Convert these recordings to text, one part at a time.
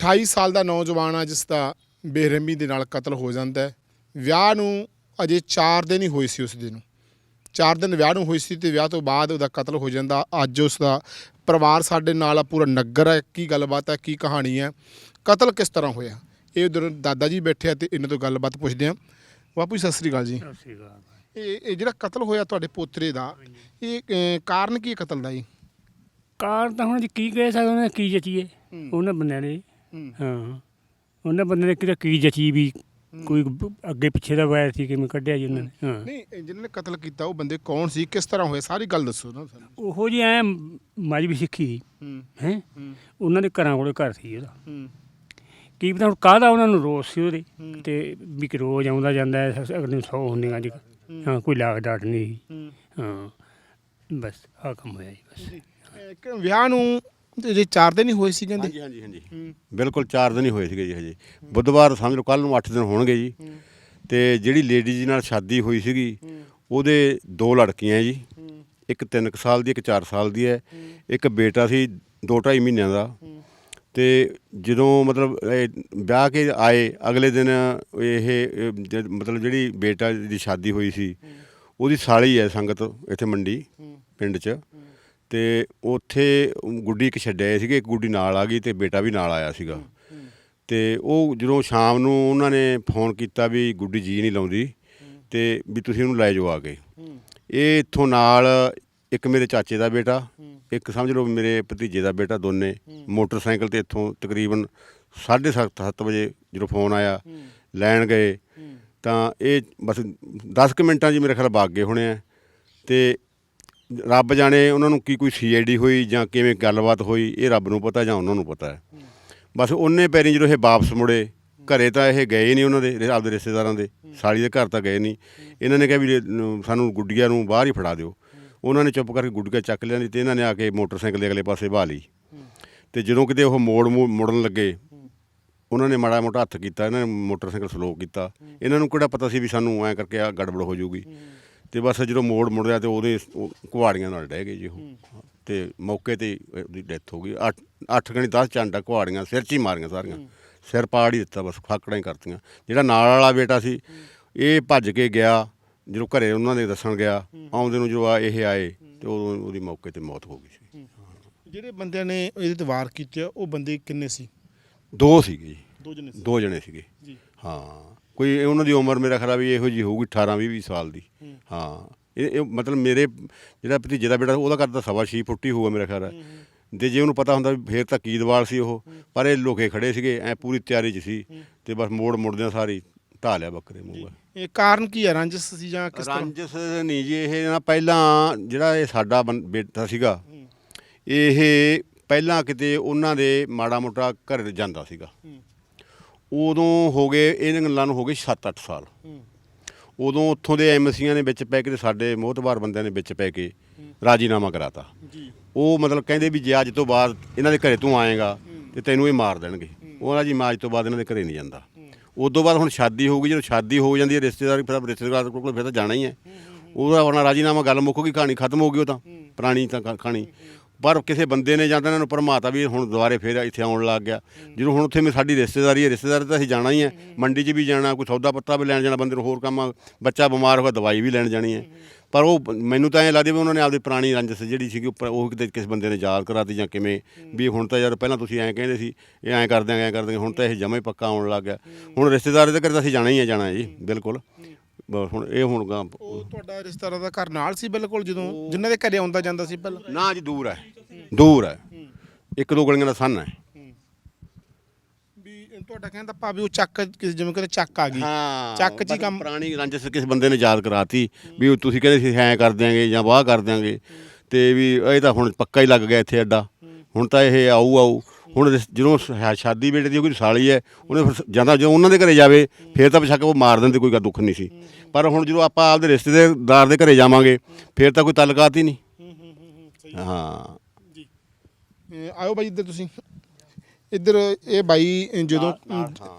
28 ਸਾਲ ਦਾ ਨੌਜਵਾਨ ਆ ਜਿਸ ਦਾ ਬੇਰਹਿਮੀ ਦੇ ਨਾਲ ਕਤਲ ਹੋ ਜਾਂਦਾ ਹੈ। ਵਿਆਹ ਨੂੰ ਅਜੇ 4 ਦਿਨ ਹੀ ਹੋਏ ਸੀ ਉਸ ਦੇ ਨੂੰ। 4 ਦਿਨ ਵਿਆਹ ਨੂੰ ਹੋਈ ਸੀ ਤੇ ਵਿਆਹ ਤੋਂ ਬਾਅਦ ਉਹਦਾ ਕਤਲ ਹੋ ਜਾਂਦਾ। ਅੱਜ ਉਸ ਦਾ ਪਰਿਵਾਰ ਸਾਡੇ ਨਾਲ ਆ ਪੂਰਾ ਨਗਰ ਹੈ ਕੀ ਗੱਲਬਾਤ ਹੈ ਕੀ ਕਹਾਣੀ ਹੈ ਕਤਲ ਕਿਸ ਤਰ੍ਹਾਂ ਹੋਇਆ? ਇਹ ਉਧਰ ਦਾਦਾ ਜੀ ਬੈਠੇ ਆ ਤੇ ਇਹਨਾਂ ਤੋਂ ਗੱਲਬਾਤ ਪੁੱਛਦੇ ਆ। ਬਾਪੂ ਜੀ ਸਤਿ ਸ੍ਰੀ ਅਕਾਲ ਜੀ। ਇਹ ਇਹ ਜਿਹੜਾ ਕਤਲ ਹੋਇਆ ਤੁਹਾਡੇ ਪੋਤਰੇ ਦਾ ਇਹ ਅਹ, ਕਾਰਨ ਕੀ ਹੈ ਕਤਲ ਦਾ ਜੀ? ਕਾਰ ਤਾਂ ਹੁਣ ਜੀ ਕੀ ਕਹਿ ਸਕਦੇ ਉਹਨੇ ਕੀ ਜਚੀਏ। ਉਹਨਾਂ ਬੰਦਿਆਂ ਨੇ ਹੂੰ। ਉਹਨਾਂ ਬੰਦਿਆਂ ਨੇ ਕਿਤੇ ਕੀ ਜਚੀ ਵੀ ਕੋਈ ਅੱਗੇ ਪਿੱਛੇ ਦਾ ਵਾਇਰ ਸੀ ਕਿਵੇਂ ਕੱਢਿਆ ਜੀ ਉਹਨਾਂ। ਨੇ ਹਾਂ। ਨਹੀਂ ਜਿਹਨਾਂ ਨੇ ਕਤਲ ਕੀਤਾ ਉਹ ਬੰਦੇ ਕੌਣ ਸੀ? ਕਿਸ ਤਰ੍ਹਾਂ ਹੋਇਆ ਸਾਰੀ ਗੱਲ ਦੱਸੋ ਨਾ ਸਾਨੂੰ। ਉਹੋ ਜੀ ਐ ਮਜਬੀ ਸਿੱਖੀ ਸੀ। ਹੂੰ। ਉਹਨਾਂ ਦੇ ਘਰਾਂ ਕੋਲੇ ਘਰ ਸੀ ਉਹਦਾ। ਕੀ ਪਤਾ ਹੁਣ ਕਾਹਦਾ ਉਹਨਾਂ ਨੂੰ ਰੋਸ ਸੀ ਉਹਦੇ। ਤੇ ਵੀ ਕਿ ਰੋਜ਼ ਆਉਂਦਾ ਜਾਂਦਾ ਅਗਲੇ ਨੂੰ ਸੌ ਹੁੰਦੀਆਂ ਅੱਜ ਹਾਂ। ਕੋਈ ਲਾਗ ਡਾਟ ਨਹੀਂ। ਹੂੰ। ਬਸ ਆ ਕੰਮ ਹੋਇਆ ਜੀ ਬਸ। ਇਹ ਕਿ ਵਿਆਹ ਨੂੰ ਤੇ ਜੇ 4 ਦਿਨ ਹੀ ਹੋਏ ਸੀ ਕਹਿੰਦੇ? ਹਾਂਜੀ ਹਾਂਜੀ ਹਾਂਜੀ। ਹੂੰ। ਬਿਲਕੁਲ 4 ਦਿਨ ਹੀ ਹੋਏ ਸੀਗੇ ਜੀ ਹਜੇ। ਬੁੱਧਵਾਰ ਸਮਝ ਲਓ ਕੱਲ ਨੂੰ 8 ਦਿਨ ਹੋਣਗੇ ਜੀ। ਤੇ ਜਿਹੜੀ ਲੇਡੀ ਜੀ ਨਾਲ ਸ਼ਾਦੀ ਹੋਈ ਸੀਗੀ ਉਹਦੇ ਦੋ ਲੜਕੀਆਂ ਜੀ। ਇੱਕ 3 ਸਾਲ ਦੀ ਇੱਕ 4 ਸਾਲ ਦੀ ਹੈ। ਇੱਕ ਬੇਟਾ ਸੀ 2.5 ਮਹੀਨਿਆਂ ਦਾ। ਤੇ ਜਦੋਂ ਮਤਲਬ ਇਹ ਵਿਆਹ ਕੇ ਆਏ ਅਗਲੇ ਦਿਨ ਇਹ ਇਹ ਜ- ਮਤਲਬ ਜਿਹੜੀ ਬੇਟਾ ਦੀ ਸ਼ਾਦੀ ਹੋਈ ਸੀ ਉਹਦੀ ਸਾਲੀ ਹੈ ਸੰਗਤ ਇੱਥੇ ਮੰਡੀ ਪਿੰਡ 'ਚ। ਤੇ ਉੱਥੇ ਗੁੱਡੀ ਇੱਕ ਛੱਡਿਆ ਸੀਗੇ ਇੱਕ ਗੁੱਡੀ ਨਾਲ ਆ ਗਈ ਤੇ ਬੇਟਾ ਵੀ ਨਾਲ ਆਇਆ ਸੀਗਾ। ਤੇ ਉਹ ਜਦੋਂ ਸ਼ਾਮ ਨੂੰ ਉਹਨਾਂ ਨੇ ਫੋਨ ਕੀਤਾ ਵੀ ਗੁੱਡੀ ਜੀ ਨਹੀਂ ਲਾਉਂਦੀ ਤੇ ਵੀ ਤੁਸੀਂ ਉਹਨੂੰ ਲੈ ਜਾਓ ਆ ਕੇ। ਇਹ ਇੱਥੋਂ ਨਾਲ ਇੱਕ ਮੇਰੇ ਚਾਚੇ ਦਾ ਬੇਟਾ। ਇੱਕ ਸਮਝ ਲਓ ਮੇਰੇ ਭਤੀਜੇ ਦਾ ਬੇਟਾ ਦੋਨੇ ਮੋਟਰਸਾਈਕਲ ਤੇ ਇੱਥੋਂ ਤਕਰੀਬਨ 7:30 7 ਵਜੇ ਜਦੋਂ ਫੋਨ ਆਇਆ ਲੈਣ ਗਏ ਤਾਂ ਇਹ ਬਸ 10 ਕੁ ਮਿੰਟਾਂ 'ਚ ਮੇਰੇ ਖਿਆਲ ਭਾਗ ਗਏ ਹੋਣੇ ਆ। ਤੇ ਰੱਬ ਜਾਣੇ ਉਹਨਾਂ ਨੂੰ ਕੀ ਕੋਈ ਸੀਆਈਡੀ ਹੋਈ ਜਾਂ ਕਿਵੇਂ ਗੱਲਬਾਤ ਹੋਈ, ਇਹ ਰੱਬ ਨੂੰ ਪਤਾ ਜਾਂ ਉਹਨਾਂ ਨੂੰ ਪਤਾ ਹੈ। ਬਸ ਉਹਨੇ ਪੈਰੀ ਜਦੋਂ ਇਹ ਵਾਪਸ ਮੁੜੇ, ਘਰੇ ਤਾਂ ਇਹ ਗਏ ਨਹੀਂ ਉਹਨਾਂ ਦੇ, ਆਪਦੇ ਰਿਸ਼ਤੇਦਾਰਾਂ ਦੇ, ਸਾਲੀ ਦੇ ਘਰ ਤਾਂ ਗਏ ਨਹੀਂ। ਇਹਨਾਂ ਨੇ ਕਿਹਾ ਵੀ ਸਾਨੂੰ ਗੁੱਡੀਆਂ ਨੂੰ ਬਾਹਰ ਹੀ ਫੜਾ ਦਿਓ। ਉਹਨਾਂ ਨੇ ਚੁੱਪ ਕਰਕੇ ਗੁੱਡੀਆਂ ਚੱਕ ਲਿਆਂਦੀ ਤੇ ਇਹਨਾਂ ਨੇ ਆ ਕੇ ਮੋਟਰਸਾਈਕਲ ਦੇ ਅਗਲੇ ਪਾਸੇ ਬਹਾ ਲਈ। ਤੇ ਜਦੋਂ ਕਿਤੇ ਉਹ ਮੋੜ ਮੂ- ਮੁੜਨ ਲੱਗੇ, ਉਹਨਾਂ ਨੇ ਮਾੜਾ ਮੋਟਾ ਹੱਥ ਕੀਤਾ, ਇਹਨਾਂ ਨੇ ਮੋਟਰਸਾਈਕਲ ਸਲੋ ਕੀਤਾ। ਇਹਨਾਂ ਨੂੰ ਕਿਹੜਾ ਪਤਾ ਸੀ ਵੀ ਸਾਨੂੰ ਐਂ ਕਰਕੇ ਆ ਗੜਬੜ ਹੋ ਜਾਊਗੀ। ਤੇ ਬਸ ਜਦੋਂ ਮੋੜ ਮੁੜਿਆ ਤੇ ਉਹਦੇ ਉਹ ਕੁਹਾੜੀਆਂ ਨਾਲ ਡਹਿ ਗਏ ਜੀ ਉਹ। ਤੇ ਮੌਕੇ ਤੇ ਹੀ ਉਹਦੀ ਡੈਥ ਹੋ ਗਈ। 8 8 ਗਣੀ 10 ਚੰਡਾ ਕੁਹਾੜੀਆਂ ਸਿਰ 'ਚ ਹੀ ਮਾਰੀਆਂ ਸਾਰੀਆਂ। ਸਿਰ ਪਾੜ ਹੀ ਦਿੱਤਾ ਬਸ ਫਾਕੜਾਂ ਹੀ ਕਰਤੀਆਂ। ਜਿਹੜਾ ਨਾਲ ਵਾਲਾ ਬੇਟਾ ਸੀ ਇਹ ਭੱਜ ਕੇ ਗਿਆ ਜਦੋਂ ਘਰੇ ਉਹਨਾਂ ਦੇ ਦੱਸਣ ਗਿਆ ਆਉਂਦੇ ਨੂੰ ਜੋ ਆ ਇਹ ਆਏ ਤੇ ਉਦੋਂ ਉਹਦੀ ਮੌਕੇ ਤੇ ਮੌਤ ਹੋ ਗਈ ਸੀ। ਜਿਹੜੇ ਬੰਦਿਆਂ ਨੇ ਇਹਦੇ ਤੇ ਵਾਰ ਕੀਤੇ ਉਹ ਬੰਦੇ ਕਿੰਨੇ ਸੀ? ਦੋ ਸੀਗੇ ਜੀ। ਦੋ ਜਣੇ ਸੀ। ਦੋ ਜਣੇ ਸੀਗੇ। ਜੀ। ਹਾਂ। ਕੋਈ ਉਹਨਾਂ ਦੀ ਉਮਰ ਮੇਰਾ ਖਰਾ ਵੀ ਇਹੋ ਜੀ ਹੋਊਗੀ 18 20 20 ਸਾਲ ਦੀ। ਹਾਂ। ਇਹ ਇਹ ਮਤਲਬ ਮੇਰੇ ਜਿਹੜਾ ਭਤੀਜੇ ਦਾ ਬੇਟਾ ਉਹਦਾ ਕਰਦਾ ਸਵਾ ਛੇ ਫੁੱਟ ਹੀ ਹੋਊਗਾ ਮੇਰਾ ਖਰਾ ਤੇ ਜੇ ਉਹਨੂੰ ਪਤਾ ਹੁੰਦਾ ਫੇਰ ਤਾਂ ਕੀਦਵਾਲ ਸੀ ਉਹ ਪਰ ਇਹ ਲੋਕੇ ਖੜੇ ਸੀਗੇ ਐ ਪੂਰੀ ਤਿਆਰੀ 'ਚ ਸੀ ਤੇ ਬਸ ਮੋੜ ਮੁੜਦਿਆਂ ਸਾਰੀ ਢਾ ਲਿਆ ਬੱਕਰੇ ਮੂੰਹ ਇਹ ਕਾਰਨ ਕੀ ਹੈ ਰੰਜਸ ਸੀ ਜਾਂ ਕਿਸ ਤਰ੍ਹਾਂ? ਰੰਜਸ ਨਹੀਂ ਜੀ ਇਹ ਨਾ ਪਹਿਲਾਂ ਜਿਹੜਾ ਇਹ ਸਾਡਾ ਬੰ- ਬੇਟਾ ਸੀਗਾ ਇਹ ਪਹਿਲਾਂ ਕਿਤੇ ਉਹਨਾਂ ਦੇ ਮਾੜਾ ਮੋਟਾ ਘਰ ਜਾਂਦਾ ਸੀਗਾ। ਉਦੋਂ ਹੋ ਗਏ ਇਹਨਾਂ ਗੱਲਾਂ ਨੂੰ ਹੋ ਗਏ 7-8 ਸਾਲ। ਹੂੰ। ਉਦੋਂ ਉੱਥੋਂ ਦੇ ਐਮਸੀਆਂ ਨੇ ਵਿੱਚ ਪੈ ਕੇ ਤੇ ਸਾਡੇ ਮੋਹਤਬਾਰ ਬੰਦਿਆਂ ਨੇ ਵਿੱਚ ਪੈ ਕੇ ਰਾਜੀਨਾਮਾ ਕਰਾਤਾ। ਜੀ। ਉਹ ਮਤਲਬ ਕਹਿੰਦੇ ਵੀ ਜੇ ਅੱਜ ਤੋਂ ਬਾਅਦ ਇਹਨਾਂ ਦੇ ਘਰੇ ਤੂੰ ਆਏਗਾ ਤੇ ਤੈਨੂੰ ਇਹ ਮਾਰ ਦੇਣਗੇ। ਉਹਨਾਂ ਜੀ ਮਾਜ ਤੋਂ ਬਾਅਦ ਇਹਨਾਂ ਦੇ ਘਰੇ ਨਹੀਂ ਜਾਂਦਾ। ਤੋਂ ਬਾਅਦ ਹੁਣ ਸ਼ਾਦੀ ਹੋਊਗੀ ਜਦੋਂ ਸ਼ਾਦੀ ਹੋ ਜਾਂਦੀ ਹੈ ਰਿਸ਼ਤੇਦਾਰ ਫਿਰ ਰਿਸ਼ਤੇਦਾਰ ਕੋਲ ਫਿਰ ਤਾਂ ਜਾਣਾ ਹੀ ਹੈ। ਉਹਦਾ ਆਪਣਾ ਰਾਜੀਨਾਮਾ ਗੱਲ ਮੁੱਕ ਗਈ ਕਹਾਣੀ ਖਤਮ ਹੋ ਗਈ ਉਹ ਤਾਂ। ਪੁਰਾਣੀ ਤਾਂ ਕਹਾਣੀ। ਪਰ ਕਿਸੇ ਬੰਦੇ ਨੇ ਜਾਂ ਤਾਂ ਇਹਨਾਂ ਨੂੰ ਭਰਮਾਤਾ ਵੀ ਹੁਣ ਦੁਬਾਰੇ ਫੇਰ ਇੱਥੇ ਆਉਣ ਲੱਗ ਗਿਆ। ਜਦੋਂ ਹੁਣ ਉੱਥੇ ਮੇ ਸਾਡੀ ਰਿਸ਼ਤੇਦਾਰੀ ਹੈ ਰਿਸ਼ਤੇਦਾਰ ਤਾਂ ਅਸੀਂ ਜਾਣਾ ਹੀ ਹੈ। ਮੰਡੀ 'ਚ ਵੀ ਜਾਣਾ ਕੋਈ ਸੌਦਾ ਪੱਤਾ ਵੀ ਲੈਣ ਜਾਣਾ ਬੰਦੇ ਨੂੰ ਹੋਰ ਕੰਮ ਆ, ਬੱਚਾ ਬਿਮਾਰ ਹੋਇਆ ਦਵਾਈ ਵੀ ਲੈਣ ਜਾਣੀ ਹੈ। ਪਰ ਉਹ ਮੈਨੂੰ ਤਾਂ ਐਂ ਲੱਗਦਾ ਵੀ ਉਹਨਾਂ ਨੇ ਆਪਦੀ ਪੁਰਾਣੀ ਰੰਜਸ ਜਿਹੜੀ ਸੀਗੀ ਉੱਪਰ ਉਹ ਕਿਤੇ ਕਿਸੇ ਬੰਦੇ ਨੇ ਯਾਦ ਕਰਾਤੀ ਜਾਂ ਕਿਵੇਂ ਵੀ ਹੁਣ ਤਾਂ ਯਾਰ ਪਹਿਲਾਂ ਤੁਸੀਂ ਐਂ ਕਹਿੰਦੇ ਸੀ ਇਹ ਐਂ ਕਰਦੇ ਦਿਆਂਗੇ ਐਂ ਕਰਦੇ ਦਿਆਂਗੇ ਹੁਣ ਤਾਂ ਇਹ ਜਮਾ ਹੀ ਪੱਕਾ ਆਉਣ ਲੱਗ ਗਿਆ। ਹੁਣ ਰਿਸ਼ਤੇਦਾਰੀ ਦੇ ਘਰ ਤਾਂ ਅਸੀਂ ਜਾਣਾ ਹੀ ਹੈ ਜਾਣਾ ਹੈ ਜੀ ਬਿਲਕੁਲ। ਬਸ ਹੁਣ ਇਹ ਹੁਣ ਗਾਂ ਉਹ ਤੁਹਾਡਾ ਰਿਸ਼ਤੇਦਾਰ ਦਾ ਘਰ ਨਾਲ ਸੀ ਬਿਲਕੁਲ ਜਦੋਂ? ਜਿਨ੍ਹਾਂ ਦੇ ਘਰੇ ਆਉਂਦਾ ਜਾਂਦਾ ਸੀ ਪਹਿਲਾਂ? ਨਾ ਜੀ ਦੂਰ ਹੈ। ਦੂਰ ਹੈ। ਇੱਕ ਦੋ ਗਲੀਆਂ ਦਾ ਸੰਨ ਹੈ। ਵੀ ਤੁਹਾਡਾ ਕਹਿੰਦਾ ਭਾਵੇਂ ਉਹ ਚੱਕ ਕਿਸੇ ਜਿਵੇਂ ਕਹਿੰਦੇ ਚੱਕ ਆ ਗਈ। ਹਾਂ ਚੱਕ 'ਚ ਹੀ ਕੰਮ- ਪੁਰਾਣੀ ਰੰਜਸ ਕਿਸੇ ਬੰਦੇ ਨੇ ਯਾਦ ਕਰਾਤੀ ਵੀ ਉਹ ਤੁਸੀਂ ਕਹਿੰਦੇ ਸੀ ਐਂ ਕਰ ਦਿਆਂਗੇ ਜਾਂ ਵਾਹ ਕਰ ਦਿਆਂਗੇ। ਤੇ ਵੀ ਇਹ ਤਾਂ ਹੁਣ ਪੱਕਾ ਹੀ ਲੱਗ ਗਿਆ ਇੱਥੇ ਅੱਡਾ। ਹੁਣ ਤਾਂ ਇਹ ਆਊ ਆਊ ਹੁਣ ਰਿਸ- ਜਦੋਂ ਸ਼ਾ- ਸ਼ਾਦੀ ਬੇਟੇ ਦੀ ਕੋਈ ਸਾਲੀ ਹੈ ਉਹਨੇ ਫਿਰ ਜਾਂਦਾ ਜਦੋਂ ਉਹਨਾਂ ਦੇ ਘਰੇ ਜਾਵੇ ਫਿਰ ਤਾਂ ਬੇਸ਼ੱਕ ਉਹ ਮਾਰ ਦਿੰਦੇ ਕੋਈ ਗੱਲ ਦੁੱਖ ਨਹੀਂ ਸੀ। ਪਰ ਹੁਣ ਜਦੋਂ ਆਪਾਂ ਆਪਦੇ ਰਿਸ਼ਤੇਦਾਰ ਦੇ ਘਰੇ ਜਾਵਾਂਗੇ ਫਿਰ ਤਾਂ ਕੋਈ ਤਾਲੁਕਾਤ ਹੀ ਨਹੀਂ। ਹਾਂ। ਜੀ। ਅਹ ਆਇਓ ਬਾਈ ਇੱਧਰ ਤੁਸੀਂ। ਇੱਧਰ ਇਹ ਬਾਈ ਜਦੋਂ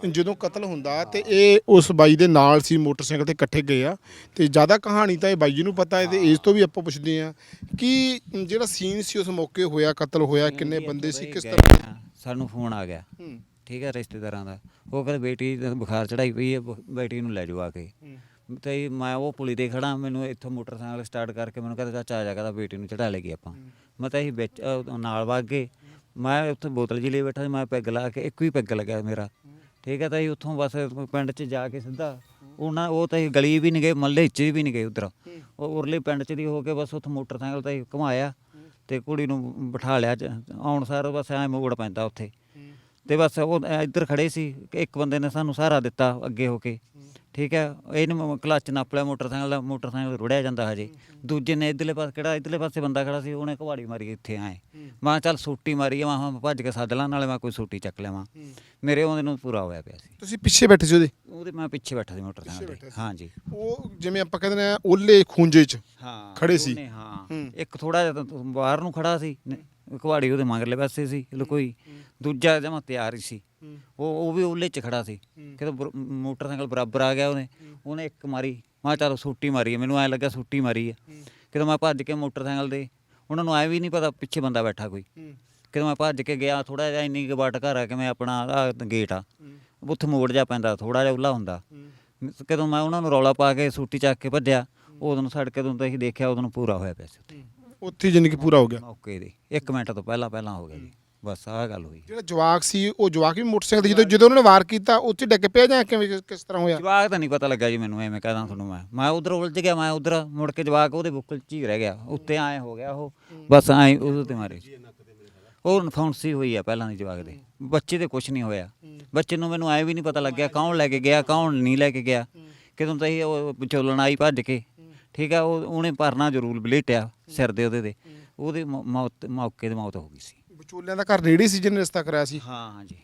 ਜਦੋਂ ਕਤਲ ਹੁੰਦਾ ਤੇ ਇਹ ਉਸ ਬਾਈ ਦੇ ਨਾਲ ਸੀ ਮੋਟਰਸਾਈਕਲ ਤੇ ਇਕੱਠੇ ਗਏ ਆ। ਤੇ ਜ਼ਿਆਦਾ ਕਹਾਣੀ ਤਾਂ ਇਹ ਬਾਈ ਜੀ ਨੂੰ ਪਤਾ ਹੈ ਤੇ ਇਸ ਤੋਂ ਵੀ ਆਪਾਂ ਪੁੱਛਦੇ ਆ ਕਿ ਜਿਹੜਾ ਸੀਨ ਸੀ ਉਸ ਮੌਕੇ ਹੋਇਆ ਕਤਲ ਹੋਇਆ ਕਿੰਨੇ ਬੰਦੇ ਸੀ ਕਿਸ ਤਰ੍ਹਾਂ ਸਾਨੂੰ ਫੋਨ ਆ ਗਿਆ। ਠੀਕ ਹੈ ਰਿਸ਼ਤੇਦਾਰਾਂ ਦਾ। ਉਹ ਕਹਿੰਦੇ ਬੇਟੀ ਦਾ ਬੁਖਾਰ ਚੜਾਈ ਪਈ ਹੈ ਬ- ਬੇਟੀ ਨੂੰ ਲੈ ਜਾਓ ਆ ਕੇ। ਤੇ ਮੈਂ ਉਹ ਪੁਲੀ ਤੇ ਖੜਾ ਮੈਨੂੰ ਇੱਥੋਂ ਮੋਟਰਸਾਈਕਲ ਸਟਾਰਟ ਕਰਕੇ ਮੈਨੂੰ ਕਹਿੰਦਾ ਚਾਚਾ ਆ ਜਾ ਕਹਿੰਦਾ ਬੇਟੀ ਨੂੰ ਚੜਾ ਲੇਗੀ ਆਪਾਂ। ਮੈਂ ਤਾਂ ਅਸੀਂ ਵਿੱਚ ਨਾਲ ਵਗ ਗਏ। ਮੈਂ ਉੱਥੇ ਬੋਤਲ ਜੀ ਲਈ ਬੈਠਾ ਸੀ, ਮੈਂ ਪੈਗ ਲਾ ਕੇ, ਇੱਕੋ ਹੀ ਪੈਗ ਲੱਗਿਆ ਮੇਰਾ। ਠੀਕ ਹੈ ਤਾਂ ਜੀ ਉੱਥੋਂ ਬਸ ਪਿੰਡ 'ਚ ਜਾ ਕੇ ਸਿੱਧਾ ਉਹਨਾਂ ਉਹ ਤਾਂ ਅਸੀਂ ਗਲੀ ਵੀ ਨਹੀਂ ਗਏ ਮੱਲੇ 'ਚ ਵੀ ਨਹੀਂ ਗਏ ਉਧਰ। ਉਹ ਉਰਲੇ ਪਿੰਡ 'ਚ ਦੀ ਹੋ ਕੇ ਬਸ ਉੱਥੋਂ ਮੋਟਰਸਾਈਕਲ 'ਤੇ ਅਸੀਂ ਘੁਮਾਇਆ ਤੇ ਕੁੜੀ ਨੂੰ ਬਿਠਾ ਲਿਆ ਆਉਣ ਸਾਰ ਬਸ ਐ ਮੋੜ ਪੈਂਦਾ ਉੱਥੇ। ਤੇ ਬਸ ਉਹ ਇੱਧਰ ਖੜੇ ਸੀ ਇੱਕ ਬੰਦੇ ਨੇ ਸਾਨੂੰ ਸਹਾਰਾ ਦਿੱਤਾ ਅੱਗੇ ਹੋ ਕੇ। ਠੀਕ ਹੈ ਇਹਨੂੰ ਕਲੱਚ ਨੱਪ ਲਿਆ ਮੋਟਰਸਾਈਕਲ ਦਾ ਮੋਟਰਸਾਈਕਲ ਰੁੜਿਆ ਜਾਂਦਾ ਹਜੇ। ਦੂਜੇ ਨੇ ਇਧਰਲੇ ਪਾਸੇ ਕਿਹੜਾ ਇਧਰਲੇ ਪਾਸੇ ਬੰਦਾ ਖੜਾ ਸੀ ਉਹਨੇ ਕੁਹਾੜੀ ਮਾਰੀ ਇੱਥੇ ਆਏ ਮੈਂ ਚੱਲ ਸੂਟੀ ਮਾਰੀ ਆ ਮੈਂ ਕਿਹਾ ਭੱਜ ਕੇ ਸੱਦ ਲਾਂ ਨਾਲੇ ਮੈਂ ਕੋਈ ਸੂਟੀ ਚੱਕ ਲਿਆਵਾਂ। ਮੇਰੇ ਉਹਦੇ ਨੂੰ ਪੂਰਾ ਹੋਇਆ ਪਿਆ ਸੀ। ਤੁਸੀਂ ਪਿੱਛੇ ਬੈਠੇ ਸੀ ਉਹਦੇ? ਉਹਦੇ ਮੈਂ ਪਿੱਛੇ ਬੈਠਾ ਸੀ ਮੋਟਰਸਾਈਕਲ ਤੇ ਹਾਂਜੀ। ਉਹ ਜਿਵੇਂ ਆਪਾਂ ਕਹਿੰਦੇ ਨੇ ਓਲੇ ਖੂੰਜੇ 'ਚ ਹਾਂ ਖੜੇ ਸੀ। ਹਾਂ। ਹੂੰ। ਇੱਕ ਥੋੜਾ ਜਿਹਾ ਬਾਹਰ ਨੂੰ ਖੜਾ ਸੀ ਕੁਹਾੜੀ ਉਹਦੇ ਮਗਰਲੇ ਪਾਸੇ ਸੀ ਲੁਕੋਈ ਦੂਜਾ ਜਮਾ ਤਿਆਰ ਹੀ ਸੀ। ਉਹ ਉਹ ਵੀ ਉਹਲੇ ਚ ਖੜਾ ਸੀ। ਕਿਤੇ ਬਰ- ਮੋਟਰਸਾਈਕਲ ਬਰਾਬਰ ਆ ਗਿਆ ਉਹਨੇ ਉਹਨੇ ਇੱਕ ਮਾਰੀ, ਮੈਂ ਕਿਹਾ ਚੱਲ ਸੂਟੀ ਮਾਰੀ ਮੈਨੂੰ ਐ ਲੱਗਾ ਸੂਟੀ ਮਾਰੀ ਆ। ਕਿਤੇ ਮੈਂ ਭੱਜ ਕੇ ਮੋਟਰਸਾਈਕਲ ਦੇ, ਉਹਨਾਂ ਨੂੰ ਐ ਵੀ ਨਹੀਂ ਪਤਾ ਪਿੱਛੇ ਬੰਦਾ ਬੈਠਾ ਕੋਈ। ਕਿਤੇ ਮੈਂ ਭੱਜ ਕੇ ਗਿਆ ਥੋੜਾ ਜਿਹਾ ਇੰਨੀ ਗਵਾਟ ਘਰ ਆ ਕਿ ਮੈਂ ਆਪਣਾ ਆਹ ਗੇਟ ਆ। ਉੱਥੇ ਮੋੜ ਜਾ ਪੈਂਦਾ ਥੋੜਾ ਜਿਹਾ ਉੱਲਾ ਹੁੰਦਾ। ਕਦੋਂ ਮੈਂ ਉਹਨਾਂ ਨੂੰ ਰੌਲਾ ਪਾ ਕੇ ਸੂਟੀ ਚੱਕ ਕੇ ਭੱਜਿਆ, ਉਦੋਂ ਨੂੰ ਸੜਕੇ ਤੋਂ ਤਾਂ ਅਸੀਂ ਦੇਖਿਆ, ਉਦੋਂ ਪੂਰਾ ਹੋਇਆ ਪਿਆ ਸੀ ਉੱਥੇ। ਉੱਥੇ ਜ਼ਿੰਦਗੀ ਪੂਰਾ ਹੋ ਗਿਆ। ਮੌਕੇ ਦੇ। 1 ਮਿੰਟ ਤੋਂ ਪਹਿਲਾਂ ਪਹਿਲਾਂ ਹੋ ਗਿਆ ਜੀ। ਬਸ ਆਹ ਗੱਲ ਹੋਈ। ਜਿਹੜਾ ਜਵਾਕ ਸੀ ਉਹ ਜਵਾਕ ਵੀ ਮੋਟਰਸਾਈਕਲ ਤੇ ਜਦੋਂ ਜਦੋਂ ਉਹਨਾਂ ਨੇ ਵਾਰ ਕੀਤਾ ਉੱਥੇ ਡਿੱਗ ਪਿਆ ਜਾਂ ਕਿਵੇਂ ਕਿਸ- ਤਰ੍ਹਾਂ ਹੋਇਆ? ਜਵਾਕ ਤਾਂ ਨਹੀਂ ਪਤਾ ਲੱਗਾ ਜੀ ਮੈਨੂੰ ਐਵੇਂ ਕਹਦਾ ਤੁਹਾਨੂੰ ਮੈਂ। ਮੈਂ ਉਧਰ ਉਲਝ ਗਿਆ ਮੈਂ ਉਧਰ ਮੁੜ ਕੇ ਜਵਾਕ ਉਹਦੇ ਬੁੱਕਲ ਚ ਹੀ ਰਹਿ ਗਿਆ। ਉੱਤੇ ਆਏ ਹੋ ਗਿਆ ਉਹ। ਬਸ ਐ ਉਹਦੇ ਤੇ ਮਾਰੇ। ਉਹ ਫੌਂਸੀ ਹੋਈ ਆ ਪਹਿਲਾਂ ਦੀ ਜਵਾਕ ਦੇ। ਬੱਚੇ ਤੇ ਕੁਝ ਨਹੀਂ ਹੋਇਆ। ਬੱਚੇ ਨੂੰ ਮੈਨੂੰ ਐ ਵੀ ਨਹੀਂ ਪਤਾ ਲੱਗਿਆ ਕੌਣ ਲੈ ਕੇ ਗਿਆ ਕੌਣ ਨਹੀਂ ਲੈ ਕੇ ਗਿਆ। ਕਿਦੋਂ ਤਾਂ ਇਹ ਉਹ ਵਿਚੋਲਣ ਆਈ ਭੱਜ ਕੇ। ਠੀਕ ਆ ਉਹ ਉਹਨੇ ਭਰਨਾ ਜ਼ਰੂਰ ਬਲੇਟਿਆ ਸਿਰ ਦੇ ਉਹਦੇ ਦੇ ਉਹਦੇ ਮੌ- ਮੌਤ ਮੌਕੇ ਤੇ ਮੌਤ ਹੋ ਗਈ ਸੀ। ਵਿਚੋਲਿਆਂ ਦਾ ਘਰ ਨੇੜੇ ਸੀ ਜਿਹਨੇ ਰਿਸ਼ਤਾ ਕਰਾਇਆ ਸੀ? ਹਾਂ ਹਾਂ ਜੀ।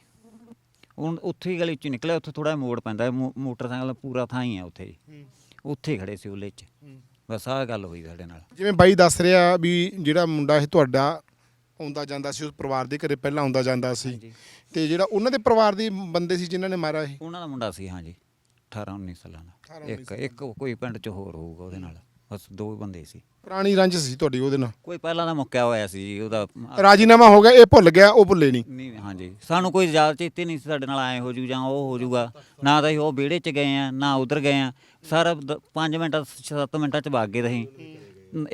ਹੁਣ ਉੱਥੇ ਹੀ ਗਲੀ ਚ ਨਿਕਲਿਆ ਉੱਥੇ ਥੋੜਾ ਮੋੜ ਪੈਂਦਾ ਹੈ, ਮੋ- ਮੋਟਰਸਾਈਕਲ ਪੂਰਾ ਥਾਂ ਹੀ ਆ ਉੱਥੇ ਜੀ। ਉੱਥੇ ਹੀ ਖੜੇ ਸੀ ਉਹਲੇ ਚ। ਬਸ ਆਹ ਗੱਲ ਹੋਈ ਸਾਡੇ ਨਾਲ। ਜਿਵੇਂ ਬਾਈ ਦੱਸ ਰਿਹਾ ਵੀ ਜਿਹੜਾ ਮੁੰਡਾ ਇਹ ਤੁਹਾਡਾ ਆਉਂਦਾ ਜਾਂਦਾ ਸੀ ਉਸ ਪਰਿਵਾਰ ਦੇ ਘਰੇ ਪਹਿਲਾਂ ਆਉਂਦਾ ਜਾਂਦਾ ਸੀ ਹਾਂਜੀ। ਤੇ ਜਿਹੜਾ ਉਹਨਾਂ ਦੇ ਪਰਿਵਾਰ ਦੇ ਬੰਦੇ ਸੀ ਜਿਨ੍ਹਾਂ ਨੇ ਮਾਰਿਆ ਇਹ? ਉਹਨਾਂ ਦਾ ਮੁੰਡਾ ਸੀ ਹਾਂ ਜੀ। 18 19 ਸਾਲਾਂ ਦਾ। 18 ਇੱਕ ਇੱਕ ਕੋਈ ਪਿੰਡ ਚ ਹੋਰ ਹੋਊਗਾ ਉਹਦੇ ਨਾਲ। ਬਸ ਦੋ ਬੰਦੇ ਸੀ। ਪੁਰਾਣੀ ਰੰਜ ਸੀ ਤੁਹਾਡੀ ਉਹਦੇ ਨਾਲ? ਕੋਈ ਪਹਿਲਾਂ ਦਾ ਮੁੱਕਿਆ ਹੋਇਆ ਸੀ ਜੀ ਉਹਦਾ ਰਾਜੀਨਾਮਾ ਹੋ ਗਿਆ ਇਹ ਭੁੱਲ ਗਿਆ ਉਹ ਭੁੱਲੇ ਨਹੀਂ। ਨਹੀਂ ਹਾਂਜੀ। ਸਾਨੂੰ ਕੋਈ ਯਾਦ ਚੇਤੇ ਨਹੀਂ ਸੀ ਸਾਡੇ ਨਾਲ ਐ ਹੋ ਜੂ ਜਾਂ ਉਹ ਹੋ ਜੂਗਾ। ਨਾ ਤਾਂ ਅਸੀਂ ਉਹ ਵਿਹੜੇ ਚ ਗਏ ਆ ਨਾ ਉਧਰ ਗਏ ਆ। ਸਾਰਾ 5 ਮਿੰਟ 7 ਮਿੰਟਾਂ ਚ ਵਗ ਗਏ ਅਸੀਂ।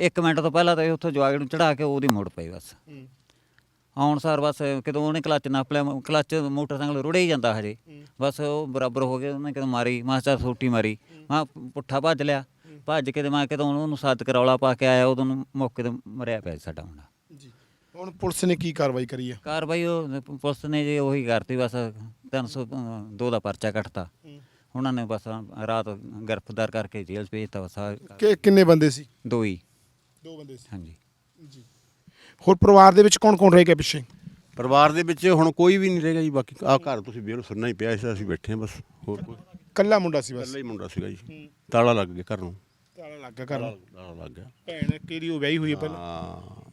1 ਮਿੰਟ ਤੋਂ ਪਹਿਲਾਂ ਤਾਂ ਅਸੀਂ ਉੱਥੋਂ ਜਵਾਗ ਨੂੰ ਚੜਾ ਕੇ ਉਹਦੀ ਮੁੜ ਪਏ ਬਸ। ਆਉਣ ਸਾਰ ਬਸ ਕਿਦੋਂ ਉਹਨੇ ਕਲੱਚ ਨੱਪ ਲਿਆ ਕਲੱਚ ਮੋਟਰਸਾਈਕਲ ਰੁੜੇ ਹੀ ਜਾਂਦਾ ਹਜੇ। ਬਸ ਉਹ ਬਰਾਬਰ ਹੋ ਗਿਆ ਉਹਨੇ ਕਿਦੋਂ ਮਾਰੀ ਮਾਸਟਰ ਸੋਟੀ ਮਾਰੀ। ਮੈਂ ਪੁੱਠਾ ਭੱਜ ਲਿਆ। ਭੱਜ ਕੇ ਤੇ ਮੈਂ ਕਿਦੋਂ ਉਹਨੂੰ ਸੱਦ ਕੇ ਰੌਲਾ ਪਾ ਕੇ ਆਇਆ ਉਦੋਂ ਮੌਕੇ ਤੇ ਮਰਿਆ ਪਿਆ ਸਾਡਾ ਮੁੰਡਾ। ਜੀ। ਹੁਣ ਪੁਲਿਸ ਨੇ ਕੀ ਕਾਰਵਾਈ ਕਰੀ ਹੈ ਕਾਰਵਾਈ ਉਹ ਪੁਲਿਸ ਨੇ ਜੀ ਉਹੀ ਕਰਤੀ ਬਸ 302 ਦਾ ਪਰਚਾ ਕੱਟਤਾ। ਉਹਨਾਂ ਨੇ ਬਸ ਰਾਤ ਗ੍ਰਿਫਤਾਰ ਕਰਕੇ ਜੇਲ੍ਹ ਭੇਜਤਾ ਬਸ ਕਿ ਕਿੰਨੇ ਬੰਦੇ ਸੀ? ਦੋ ਹੀ। ਦੋ ਬੰਦੇ ਸੀ। ਹਾਂਜੀ। ਜੀ। ਹੋਰ ਪਰਿਵਾਰ ਦੇ ਵਿੱਚ ਕੌਣ ਕੌਣ ਰਹਿ ਗਿਆ ਪਿੱਛੇ? ਪਰਿਵਾਰ ਦੇ ਵਿੱਚ ਹੁਣ ਕੋਈ ਵੀ ਨਹੀਂ ਰਹੇਗਾ ਜੀ ਬਾਕੀ ਆ ਘਰ ਤੁਸੀਂ ਵੇਖ ਲਓ ਸੁਣਨਾ ਹੀ ਪਿਆ ਸੀ ਅਸੀਂ ਬੈਠੇ ਹਾਂ ਬਸ ਹੋਰ ਕੋਈ ਕੱਲਾ ਮੁੰਡਾ ਸੀ ਬਸ। ਇਕੱਲਾ ਹੀ ਮੁੰਡਾ ਸੀਗਾ ਜੀ। ਤਾਲਾ ਲੱਗ ਗਿਆ ਘਰ ਨੂੰ। ਤਾਲਾ ਲੱਗ ਗਿਆ ਘਰ ਨੂੰ। ਤਾਲਾ ਲੱਗ ਗਿਆ। ਭੈਣ ਕਿਹੜੀ ਉਹ ਵਿਆਹੀ ਹੋਈ ਹੈ ਪਹਿਲਾਂ? ਹਾਂ।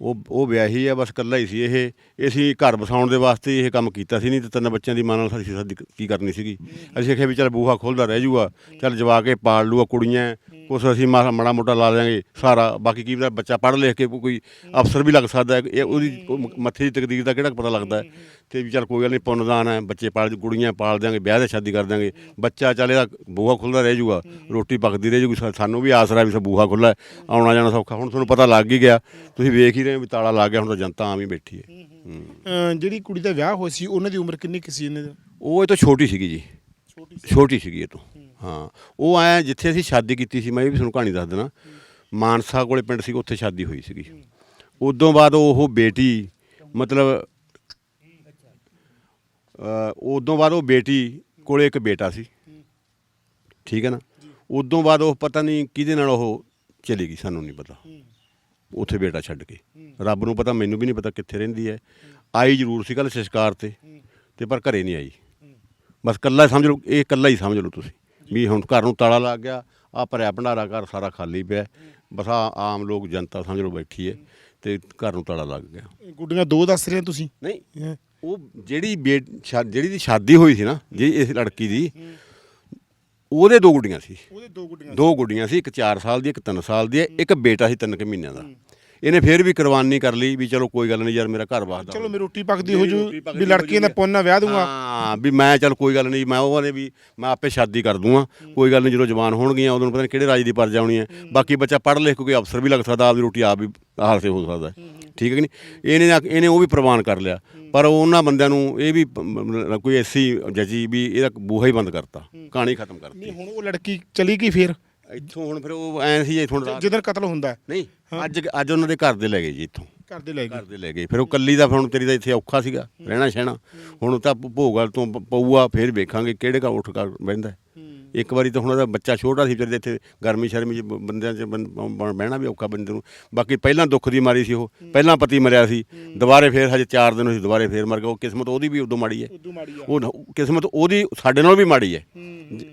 ਉਹ ਉਹ ਵਿਆਹੀ ਆ, ਬਸ ਇਕੱਲਾ ਹੀ ਸੀ ਇਹ। ਅਸੀਂ ਘਰ ਵਸਾਉਣ ਦੇ ਵਾਸਤੇ ਇਹ ਕੰਮ ਕੀਤਾ ਸੀ ਨਹੀਂ ਤੇ ਤਿੰਨ ਬੱਚਿਆਂ ਦੀ ਮਾਂ ਨਾਲ ਸਾਡੀ ਸਾਡੀ ਕੀ ਕਰਨੀ ਸੀਗੀ। ਅਸੀਂ ਆਖਿਆ ਵੀ ਚੱਲ ਬੂਹਾ ਖੋਲਦਾ ਰਹਿ ਜੂਗਾ। ਚੱਲ ਜਵਾ ਕੇ ਪਾਲ ਲੂਗਾ, ਕੁੜੀਆਂ, ਕੁਛ ਅਸੀਂ ਮਾ- ਮਾੜਾ ਮੋਟਾ ਲਾ ਦਿਆਂਗੇ ਸਾਰਾ। ਬਾਕੀ ਕੀ ਬੱਚਾ ਪੜ੍ਹ ਲਿਖ ਕੇ ਕੋਈ ਅਫਸਰ ਵੀ ਲੱਗ ਸਕਦਾ ਹੈ। ਇਹ ਉਹਦੀ ਮੱਥੇ ਦੀ ਤਕਦੀਰ ਦਾ ਕਿਹੜਾ ਪਤਾ ਲੱਗਦਾ ਹੈ। ਤੇ ਵੀ ਚੱਲ ਕੋਈ ਗੱਲ ਨਹੀਂ, ਪੁੰਨਦਾਨ ਹੈ, ਬੱਚੇ ਪਾਲ, ਕੁੜੀਆਂ ਪਾਲ ਦਿਆਂਗੇ, ਵਿਆਹ ਦੇ ਸ਼ਾਦੀ ਕਰ ਦਿਆਂਗੇ। ਬੱਚਾ ਚੱਲ ਇਹਦਾ ਬੂਹਾ ਖੁੱਲਦਾ ਰਹਿ ਜੂਗਾ, ਰੋਟੀ ਪੱਕਦੀ ਰਹਿ ਜੂਗੀ। ਸਾਨੂੰ ਵੀ ਆਸਰਾ ਵੀ ਸਾ ਬੂਹਾ ਖੁੱਲਾ ਆਉਣਾ ਜਾਣਾ ਸੌਖਾ। ਹੁਣ ਤੁਹਾਨੂੰ ਪਤਾ ਲੱਗ ਹੀ ਗਿਆ। ਤੁਸੀਂ ਵੇਖ ਹੀ ਰਹੇ ਹੋ ਵੀ ਤਾਲਾ ਲੱਗ ਗਿਆ ਹੁਣ ਤਾਂ ਜਨਤਾ ਆਮ ਹੀ ਬੈਠੀ ਹੈ। ਹੂੰ। ਅਹ ਜਿਹੜੀ ਕੁੜੀ ਦਾ ਵਿਆਹ ਹੋਇਆ ਸੀ ਉਹਨਾਂ ਦੀ ਉਮਰ ਕਿੰਨੀ ਕੁ ਸੀ ਇਹਨਾਂ ਦੀ? ਉਹ ਇਹ ਤੋਂ ਛੋਟੀ ਸੀਗੀ ਜੀ। ਛੋਟੀ ਛੋਟੀ ਸੀਗੀ ਇਹ ਤੋਂ। ਹਾਂ। ਉਹ ਆਇਆ ਜਿੱਥੇ ਅਸੀਂ ਸ਼ਾਦੀ ਕੀਤੀ ਸੀ ਮੈਂ ਇਹ ਵੀ ਤੁਹਾਨੂੰ ਕਹਾਣੀ ਦੱਸ ਦੇਣਾ ਮਾਨਸਾ ਕੋਲੇ ਪਿੰਡ ਸੀ ਉੱਥੇ ਸ਼ਾਦੀ ਹੋਈ ਸੀਗੀ। ਉਦੋਂ ਬਾਅਦ ਉਹ ਬੇਟੀ ਮਤਲਬ ਅ ਉਦੋਂ ਬਾਅਦ ਉਹ ਬੇਟੀ ਕੋਲੇ ਇੱਕ ਬੇਟਾ ਸੀ। ਠੀਕ ਹੈ ਨਾ? ਉਦੋਂ ਬਾਅਦ ਉਹ ਪਤਾ ਨਹੀਂ ਕਿਹਦੇ ਨਾਲ ਉਹ ਚਲੀ ਗਈ ਸਾਨੂੰ ਨਹੀਂ ਪਤਾ। ਉੱਥੇ ਬੇਟਾ ਛੱਡ ਕੇ। ਰੱਬ ਨੂੰ ਪਤਾ ਮੈਨੂੰ ਵੀ ਨਹੀਂ ਪਤਾ ਕਿੱਥੇ ਰਹਿੰਦੀ ਹੈ। ਆਈ ਜ਼ਰੂਰ ਸੀ ਕੱਲ ਸੰਸਕਾਰ ਤੇ ਤੇ ਪਰ ਘਰੇ ਨਹੀਂ ਆਈ। ਬਸ ਕੱਲਾ ਸਮਝ ਲਓ ਇਹ ਕੱਲਾ ਹੀ ਸਮਝ ਲਓ ਤੁਸੀਂ। ਵੀ ਹੁਣ ਘਰ ਨੂੰ ਤਾਲਾ ਲੱਗ ਗਿਆ ਆ ਭਰਿਆ ਭੰਡਾਰਾ ਘਰ ਸਾਰਾ ਖਾਲੀ ਪਿਆ। ਬਸ ਆ ਆਮ ਲੋਕ ਜਨਤਾ ਸਮਝ ਲਓ ਬੈਠੀ ਹੈ ਤੇ ਘਰ ਨੂੰ ਤਾਲਾ ਲੱਗ ਗਿਆ। ਗੁੱਡੀਆਂ ਦੋ ਦੱਸ ਰਹੇ ਤੁਸੀਂ? ਨਹੀਂ। ਉਹ ਜਿਹੜੀ ਜਿਹੜੀ ਦੀ ਸ਼ਾਦੀ ਹੋਈ ਸੀ ਨਾ ਜਿਹੜੀ ਇਸ ਲੜਕੀ ਦੀ ਉਹਦੇ ਦੋ ਗੁੱਡੀਆਂ ਸੀ। ਉਹਦੇ ਦੋ ਗੁੱਡੀਆਂ ਦੋ ਗੁੱਡੀਆਂ ਸੀ ਇੱਕ 4 ਸਾਲ ਦੀ ਇੱਕ 3 ਸਾਲ ਦੀ ਇੱਕ ਬੇਟਾ ਸੀ 3 ਕੁ ਮਹੀਨਿਆਂ ਦਾ। ਇਹਨੇ ਫੇਰ ਵੀ ਕੁਰਬਾਨੀ ਕਰ ਲਈ ਵੀ ਚਲੋ ਕੋਈ ਗੱਲ ਨਹੀਂ ਯਾਰ ਮੇਰਾ ਘਰ ਵਾਸਦਾ ਚਲੋ ਮੇਰੀ ਰੋਟੀ ਪੱਕਦੀ ਹੋ ਜੂ ਵੀ ਹੋ ਜੂ। ਪੁੰਨ ਵਿਆਹ ਦੂੰਗਾ ਹਾਂ ਵੀ ਮੈਂ ਚੱਲ ਕੋਈ ਗੱਲ ਨਹੀਂ ਮੈਂ ਉਹ ਨੇ ਵੀ ਮੈਂ ਆਪੇ ਸ਼ਾਦੀ ਕਰ ਦੂੰਗਾ। ਕੋਈ ਗੱਲ ਨਹੀਂ ਜਦੋਂ ਜਵਾਨ ਹੋਣਗੀਆਂ ਉਦੋਂ ਪਤਾ ਨਹੀਂ ਕਿਹੜੇ ਰਾਜ ਦੀ ਪਰ ਜਾਉਣੀ ਹੈ। ਬਾਕੀ ਬੱਚਾ ਪੜ੍ਹ ਲਿਖ ਕੇ ਕੋਈ ਅਫਸਰ ਵੀ ਲੱਗ ਸਕਦਾ ਆਪਦੀ ਰੋਟੀ ਆਪ ਵੀ ਹਾਲ ਸੇ ਹੋ ਸਕਦਾ। ਠੀਕ ਹੈ ਕਿ ਨਹੀਂ? ਇਹਨੇ ਨਾ- ਇਹਨੇ ਉਹ ਵੀ ਪ੍ਰਵਾਨ ਕਰ ਲਿਆ। ਪਰ ਉਹਨਾਂ ਬੰਦਿਆਂ ਨੂੰ ਇਹ ਵੀ ਕੋਈ ਐਸੀ ਜਜੀ ਵੀ ਇਹਦਾ ਬੂਹਾ ਹੀ ਬੰਦ ਕਰਤਾ। ਕਹਾਣੀ ਖਤਮ ਕਰਤੀ। ਨਹੀਂ ਹੁਣ ਉਹ ਲੜਕੀ ਚਲੀ ਗਈ ਫੇਰ? ਇੱਥੋਂ ਹੁਣ ਫਿਰ ਉਹ ਐ ਸੀ ਇੱਥੋਂ ਰਾਤ- ਕਤਲ ਹੁੰਦਾ। ਹੈ, ਨਹੀਂ ਅੱਜ ਅੱਜ ਉਹਨਾਂ ਦੇ ਘਰ ਦੇ ਲੈ ਗਏ ਜੀ ਇੱਥੋਂ। ਘਰ ਦੇ ਲੈ ਗਏ। ਘਰ ਦੇ ਲੈ ਗਏ। ਫਿਰ ਉਹ ਕੱਲੀ ਦਾ ਫਿਰ ਹੁਣ ਤੇਰੀ ਦਾ ਇੱਥੇ ਔਖਾ ਸੀਗਾ ਰਹਿਣਾ ਸਹਿਣਾ ਹੁਣ ਤਾਂ ਭੋਗਲ ਤੋਂ ਪ- ਪਊਆ ਫਿਰ ਵੇਖਾਂਗੇ ਕਿਹੜੇ ਕਾ ਉੱਠ ਕਰ ਬਹਿੰਦਾ। ਹੈ। ਇੱਕ ਵਾਰੀ ਤਾਂ ਹੁਣ ਉਹਦਾ ਬੱਚਾ ਛੋਟਾ ਸੀ ਵਿਚਾਰੇ ਇੱਥੇ ਗਰਮੀ ਸ਼ਰਮੀ 'ਚ ਬ- ਬੰਦਿਆਂ 'ਚ ਬੰ- ਬ- ਬਹਿਣਾ ਵੀ ਔਖਾ ਬੰਦੇ ਨੂੰ। ਬਾਕੀ ਪਹਿਲਾਂ ਦੁੱਖ ਦੀ ਮਾਰੀ ਸੀ ਉਹ ਪਹਿਲਾਂ ਪਤੀ ਮਰਿਆ ਸੀ ਦੁਬਾਰੇ ਫਿਰ ਹਜੇ 4 ਦਿਨ ਹੋਏ ਸੀ ਦੁਬਾਰੇ ਫਿਰ ਮਰ ਗਿਆ। ਉਹ ਕਿਸਮਤ ਉਹਦੀ ਵੀ ਉਦੋਂ ਮਾੜੀ ਹੈ। ਉਦੋਂ ਮਾੜੀ ਆ। ਉਹ ਨ- ਕਿਸਮਤ ਉਹਦੀ ਸਾਡੇ ਨਾਲ ਵੀ ਮਾੜੀ ਹੈ।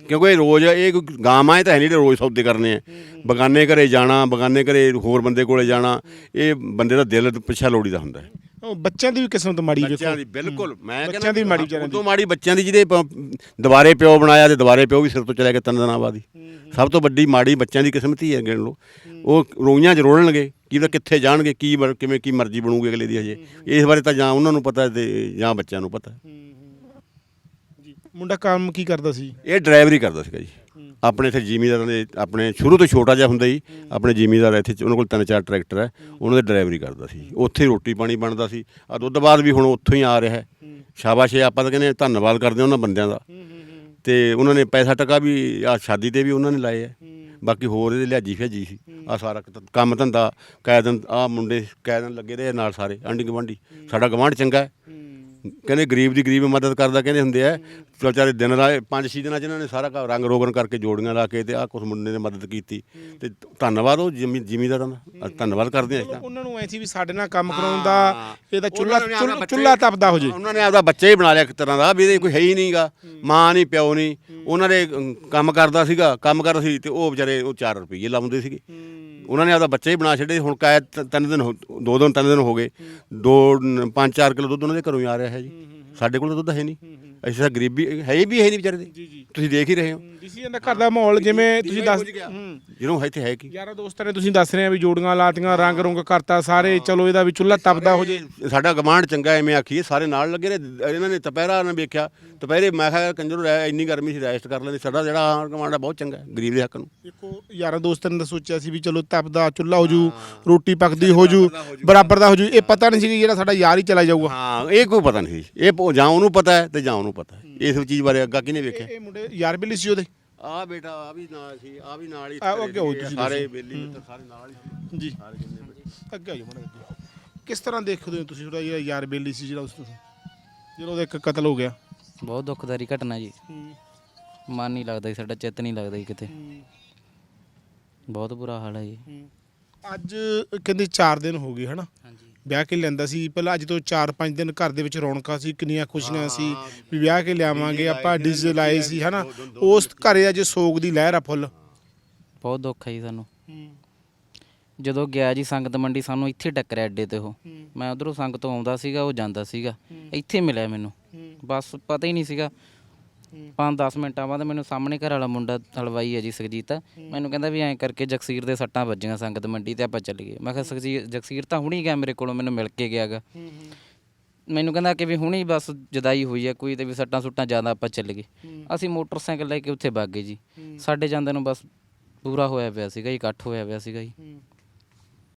ਕਿਉਂਕਿ ਇਹ ਰੋਜ਼ ਇਹ ਕੋਈ ਗਾਵਾਂ ਇਹ ਤਾਂ ਹੈ ਨਹੀਂ ਜਿਹੜੇ ਰੋਜ਼ ਸੌਦੇ ਕਰਨੇ ਆ। ਬਗਾਨੇ ਘਰੇ ਜਾਣਾ ਬਗਾਨੇ ਘਰੇ ਹੋਰ ਬੰਦੇ ਕੋਲੇ ਜਾਣਾ ਇਹ ਬੰਦੇ ਦਾ ਦਿਲ ਪਿੱਛਾ ਲੋੜੀਦਾ ਹੁੰਦਾ ਹੈ। ਉਹ ਬੱਚਿਆਂ ਦੀ ਵੀ ਕਿਸਮਤ ਮਾੜੀ ਬੱਚਿਆਂ ਦੀ ਬਿਲਕੁਲ। ਮੈਂ ਬੱਚਿਆਂ ਦੀ ਮਾੜੀ ਵਿਚਾਰਿਆਂ ਦੀ। ਉਦੋਂ ਮਾੜੀ ਬੱਚਿਆਂ ਦੀ ਜਿਹਦੇ ਪ- ਦੁਬਾਰੇ ਪਿਓ ਬਣਾਇਆ ਤੇ ਦੁਬਾਰੇ ਪਿਓ ਵੀ ਸਿਰ ਤੋਂ ਚਲੇ ਗਿਆ ਤਿੰਨ ਦਿਨਾਂ ਬਾਅਦ ਹੀ। ਸਭ ਤੋਂ ਵੱਡੀ ਮਾੜੀ ਬੱਚਿਆਂ ਦੀ ਕਿਸਮਤ ਹੀ ਹੈ ਗਿਣ ਲਓ। ਉਹ ਰੋਈਆਂ 'ਚ ਰੋਲਣਗੇ ਕੀ ਪਤਾ ਕਿੱਥੇ ਜਾਣਗੇ ਕੀ ਕਿਵੇਂ ਕੀ ਮਰਜ਼ੀ ਬਣੂਗੀ ਅਗਲੇ ਦੀ ਹਜੇ। ਇਸ ਬਾਰੇ ਤਾਂ ਜਾਂ ਉਹਨਾਂ ਨੂੰ ਪਤਾ ਤੇ ਜਾਂ ਬੱਚਿਆਂ ਨੂੰ ਪਤਾ। ਮੁੰਡਾ ਕੰਮ ਕੀ ਕਰਦਾ ਸੀ? ਇਹ ਡਰਾਈਵਰੀ ਕਰਦਾ ਸੀਗਾ ਜੀ। ਆਪਣੇ ਇੱਥੇ ਜ਼ਿਮੀਦਾਰਾਂ ਦੇ, ਆਪਣੇ ਸ਼ੁਰੂ ਤੋਂ ਛੋਟਾ ਜਿਹਾ ਹੁੰਦਾ ਜੀ। ਆਪਣੇ ਜ਼ਿਮੀਦਾਰ ਇੱਥੇ ਉਹਨਾਂ ਕੋਲ ਤਿੰਨ ਚਾਰ ਟਰੈਕਟਰ ਹੈ। ਉਹਨਾਂ ਦੇ ਡਰਾਈਵਰੀ ਕਰਦਾ ਸੀ। ਉੱਥੇ ਹੀ ਰੋਟੀ ਪਾਣੀ ਬਣਦਾ ਸੀ। ਆ ਦੁੱਧ ਬਾਅਦ ਵੀ ਹੁਣ ਉੱਥੋਂ ਹੀ ਆ ਰਿਹਾ ਹੈ। ਸ਼ਾਬਾਸ਼ ਹੈ ਆਪਾਂ ਤਾਂ ਕਹਿੰਦੇ ਧੰਨਵਾਦ ਕਰਦੇ ਹਾਂ ਉਹਨਾਂ ਬੰਦਿਆਂ ਦਾ। ਤੇ ਉਹਨਾਂ ਨੇ ਪੈਸਾ ਟਕਾ ਵੀ ਆ ਸ਼ਾਦੀ ਤੇ ਵੀ ਉਹਨਾਂ ਨੇ ਲਾਏ ਹੈ। ਬਾਕੀ ਹੋਰ ਇਹਦੇ ਲਿਆਜੀ ਫਿਆਜੀ ਸੀ। ਆ ਸਾਰਾ ਕੰਮ ਧੰਦਾ ਕਾਇਦਨ ਆ ਮੁੰਡੇ ਕਾਇਦਨ ਲੱਗੇ ਰਹੇ ਨਾਲ ਸਾਰੇ ਆਂਢੀ ਗੁਆਂਢੀ ਸਾਡਾ ਗਵਾਂਢ ਚੰਗਾ ਹੈ। ਕਹਿੰਦੇ ਗਰੀਬ ਦੀ ਗਰੀਬ ਮਦਦ ਕਰਦਾ ਕਹਿੰਦੇ ਹੁੰਦੇ ਆ। ਵਿਚਾਰੇ ਦਿਨ ਰਾਤ ਪੰਜ ਛੇ ਦਿਨਾਂ ਚ ਇਹਨਾਂ ਨੇ ਸਾਰਾ ਘਰ ਰੰਗ ਰੋਗਨ ਕਰਕੇ ਜੋੜੀਆਂ ਲਾ ਕੇ ਤੇ ਆ ਕੁਝ ਮੁੰਡੇ ਨੇ ਮਦਦ ਕੀਤੀ। ਤੇ ਧੰਨਵਾਦ ਉਹ ਜ਼ਿਮੀ- ਜ਼ਿਮੀਂਦਾਰਾਂ ਦਾ। ਅਸੀਂ ਧੰਨਵਾਦ ਕਰਦੇ ਤਾਂ। ਉਹਨਾਂ ਨੂੰ ਐ ਸੀ ਵੀ ਸਾਡੇ ਨਾਲ ਕੰਮ ਕਰਾਉਣ ਦਾ ਇਹਦਾ ਚੁੱਲਾ ਉਹਨਾਂ ਨੇ ਆਪਣਾ ਚੁੱਲ- ਬੱਚਾ ਚੁੱਲਾ ਹੀ- ਤਪਦਾ ਹੋ ਜੇ। ਉਹਨਾਂ ਨੇ ਆਪਦਾ ਬੱਚਾ ਹੀ ਬਣਾ ਲਿਆ ਇੱਕ ਤਰ੍ਹਾਂ ਦਾ ਵੀ ਇਹਦੇ ਕੋਈ ਹੈ ਹੀ ਨਹੀਂਗਾ ਮਾਂ ਨਹੀਂ ਪਿਓ ਨਹੀਂ। ਉਹਨਾਂ ਦੇ ਅਮ, ਕੰਮ ਕਰਦਾ ਸੀਗਾ ਕੰਮ ਕਰਦਾ ਸੀ ਤੇ ਉਹ ਵਿਚਾਰੇ ਉਹ 4 ਰੁਪਏ ਲਾਉਂਦੇ ਸੀਗੇ। ਉਹਨਾਂ ਨੇ ਆਪਦਾ ਬੱਚਾ ਹੀ ਬਣਾ ਛੱਡੇ ਹੁਣ ਕਾਇਦ ਤ- ਤਿੰਨ ਦਿਨ ਹੋ- ਦੋ ਦਿਨ ਤਿੰਨ ਦਿਨ ਹੋ ਗਏ। ਦੋ 5-4 ਕਿਲੋ ਦੁੱਧ ਉਹਨਾਂ ਦੇ ਘਰੋਂ ਹੀ ਆ ਰਿਹਾ ਹੈ ਜੀ। ਸਾਡੇ ਕੋਲ ਤਾਂ ਦੁੱਧ ਹੈ ਨਹੀਂ। ਅਸੀਂ ਤਾਂ ਗਰੀਬੀ ਹੈ ਹੀ ਵੀ ਹੈ ਨਹੀਂ ਵਿਚਾਰੇ ਦੇ? ਤੁਸੀਂ ਦੇਖ ਹੀ ਰਹੇ ਹੋ। ਦਿਸੀ ਜਾਂਦਾ ਘਰ ਦਾ ਮਾਹੌਲ ਜਿਵੇਂ ਤੁਸੀਂ ਦੱਸ ਜਿਹਨੂੰ ਇੱਥੇ ਹੈ ਕੀ? ਯਾਰਾਂ ਦੋਸਤਾਂ ਨੇ ਤੁਸੀਂ ਦੱਸ ਰਹੇ ਆ ਵੀ ਜੋੜੀਆਂ ਲਾਤੀਆਂ ਰੰਗ ਰੁੰਗ ਕਰਤਾ ਸਾਰੇ ਚਲੋ ਇਹਦਾ ਵੀ ਚੁੱਲਾ ਤਪਦਾ ਹੋ ਜੇ। ਸਾਡਾ ਗਵਾਂਢ ਚੰਗਾ ਐਵੇਂ ਆਖੀਏ ਸਾਰੇ ਨਾਲ ਲੱਗੇ ਨੇ ਇਹਨਾਂ ਨੇ ਦੁਪਹਿਰਾ ਨੇ ਵੇਖਿਆ। ਦੁਪਹਿਰੇ ਮੈਂ ਕਿਹਾ ਕੰਜਰ ਰਹਿ ਇੰਨੀ ਗਰਮੀ ਸੀ ਰੈਸਟ ਕਰ ਲੈਂਦੇ। ਸਾਡਾ ਜਿਹੜਾ ਗਵਾਂਢ ਆ ਬਹੁਤ ਚੰਗਾ ਹੈ, ਗਰੀਬ ਦੇ ਹੱਕ ਨੂੰ। ਦੇਖੋ ਯਾਰਾਂ ਦੋਸਤਾਂ ਨੇ ਸੋਚਿਆ ਸੀ ਵੀ ਚਲੋ ਤਪਦਾ ਚੁੱਲਾ ਹੋ ਜੂ ਰੋਟੀ ਪੱਕਦੀ ਹੋ ਜੂ ਬਰਾਬਰ ਦਾ ਹੋ ਜੂ। ਇਹ ਪਤਾ ਨਹੀਂ ਸੀ ਕਿ ਜਿਹੜਾ ਸਾਡਾ ਯਾਰ ਹੀ ਚਲਾ ਜਾਊਗਾ। ਹਾਂ ਇਹ ਕੋਈ ਪਤਾ ਨਹੀਂ ਸੀ। ਇਹ ਜਾਂ ਉਹਨੂੰ ਪਤਾ ਹੈ ਤੇ ਜਾਂ ਉਹਨੂੰ ਪਤਾ ਹੈ। ਇਸ ਚੀਜ਼ ਬਾਰੇ ਅੱਗਾ ਕਿਹਨੇ ਵੇਖਿਆ? ਇਹ ਮੁੰਡੇ ਯਾਰ ਬੇਲੀ ਸੀ ਉਹਦੇ? ਆ ਬੇਟਾ ਆ ਵੀ ਨਾਲ ਸੀ ਆ ਵੀ ਨਾਲ ਹੀ ਆ, ਉਹ ਅੱਗੇ ਹੋ ਤੁਸੀਂ ਸਾਰੇ ਬੇਲੀ ਮਿੱਤਰ ਸਾਰੇ ਨਾਲ ਹੀ ਸੀ। ਜੀ। ਸਾਰੇ ਜਿੰਨੇ ਬੜੇ। ਅੱਗੇ ਆਜੋ ਮਾੜਾ ਅੱਗੇ। ਕਿਸ ਤਰ੍ਹਾਂ ਦੇਖਦੇ ਹੋ ਤੁਸੀਂ ਜਿਹੜਾ ਯਾਰ ਬੇਲੀ ਸੀ ਜਿਹੜਾ ਉਸ ਤੋਂ ਜਦੋਂ ਉਹਦਾ ਇੱਕ ਕਤਲ ਹੋ ਗਿਆ। ਬਹੁਤ ਦੁਖਦਾਰੀ ਘਟਨਾ ਜੀ। ਮਨ ਨਹੀਂ ਲੱਗਦਾ ਜੀ ਸਾਡਾ ਚਿੱਤ ਨਹੀਂ ਲੱਗਦਾ ਜੀ ਕਿਤੇ। ਬਹੁਤ ਬੁਰਾ ਹਾਲ ਹੈ ਜੀ। ਅੱਜ ਕਹਿੰਦੇ 4 ਦਿਨ ਹੋ ਗਏ ਹਨਾ? ਹਾਂਜੀ। ਵਿਆਹ ਕੇ ਲੈਂਦਾ ਸੀ। ਪਹਿਲਾਂ ਅੱਜ ਤੋਂ 4-5 ਦਿਨ ਘਰ ਦੇ ਵਿੱਚ ਰੌਣਕਾਂ ਸੀ ਕਿੰਨੀਆਂ ਖੁਸ਼ੀਆਂ ਸੀ। ਵੀ ਵਿਆਹ ਕੇ ਲਿਆਵਾਂਗੇ ਆਪਾਂ ਡੀਜ਼ੇ ਲਾਏ ਸੀ ਹਨਾ? ਉਸ ਘਰੇ ਅੱਜ ਸੋਗ ਦੀ ਲਹਿਰ ਆ ਫੁੱਲ। ਬਹੁਤ ਦੁੱਖ ਹੈ ਜੀ ਸਾਨੂੰ। ਜਦੋਂ ਗਿਆ ਜੀ ਸੰਗਤ ਮੰਡੀ ਸਾਨੂੰ ਇੱਥੇ ਟੱਕਰਿਆ ਅੱਡੇ ਤੇ ਉਹ। ਮੈਂ ਉਧਰੋਂ ਸੰਗਤ ਤੋਂ ਆਉਂਦਾ ਸੀਗਾ ਉਹ ਜਾਂਦਾ ਸੀਗਾ। ਇੱਥੇ ਮਿਲਿਆ ਮੈਨੂੰ। ਬਸ ਪਤਾ ਹੀ ਨਹੀਂ ਸੀਗਾ 5-10 ਮਿੰਟਾਂ ਬਾਅਦ ਮੈਨੂੰ ਸਾਹਮਣੇ ਘਰ ਵਾਲਾ ਮੁੰਡਾ ਹਲਵਾਈ ਹੈ ਜੀ ਸੁਖਜੀਤ। ਮੈਨੂੰ ਕਹਿੰਦਾ ਵੀ ਐਂ ਕਰਕੇ ਜਗਸੀਰ ਦੇ ਸੱਟਾਂ ਵੱਜੀਆਂ ਸੰਗਤ ਮੰਡੀ ਤੇ ਆਪਾਂ ਚੱਲ ਗਏ ਮੈਂ ਕਿਹਾ ਸੁਖਜੀਤ ਜਗਸੀਰ ਤਾਂ ਹੁਣੀ ਗਿਆ ਮੇਰੇ ਕੋਲੋਂ ਮੈਨੂੰ ਮਿਲ ਕੇ ਗਿਆਗਾ। ਮੈਨੂੰ ਕਹਿੰਦਾ ਕਿ ਵੀ ਹੁਣੀ ਬਸ ਜਦਾਈ ਹੋਈ ਹੈ ਕੋਈ ਤੇ ਵੀ ਸੱਟਾਂ ਸੁੱਟਾਂ ਜ਼ਿਆਦਾ ਆਪਾਂ ਚੱਲ ਗਏ ਅਸੀਂ ਮੋਟਰਸਾਈਕਲ ਲੈ ਕੇ ਉੱਥੇ ਵਗ ਗਏ ਜੀ। ਸਾਡੇ ਜਾਂਦੇ ਨੂੰ ਬਸ ਪੂਰਾ ਹੋਇਆ ਪਿਆ ਸੀਗਾ ਜੀ ਇਕੱਠ ਹੋਇਆ ਪਿਆ ਸੀਗਾ ਜੀ।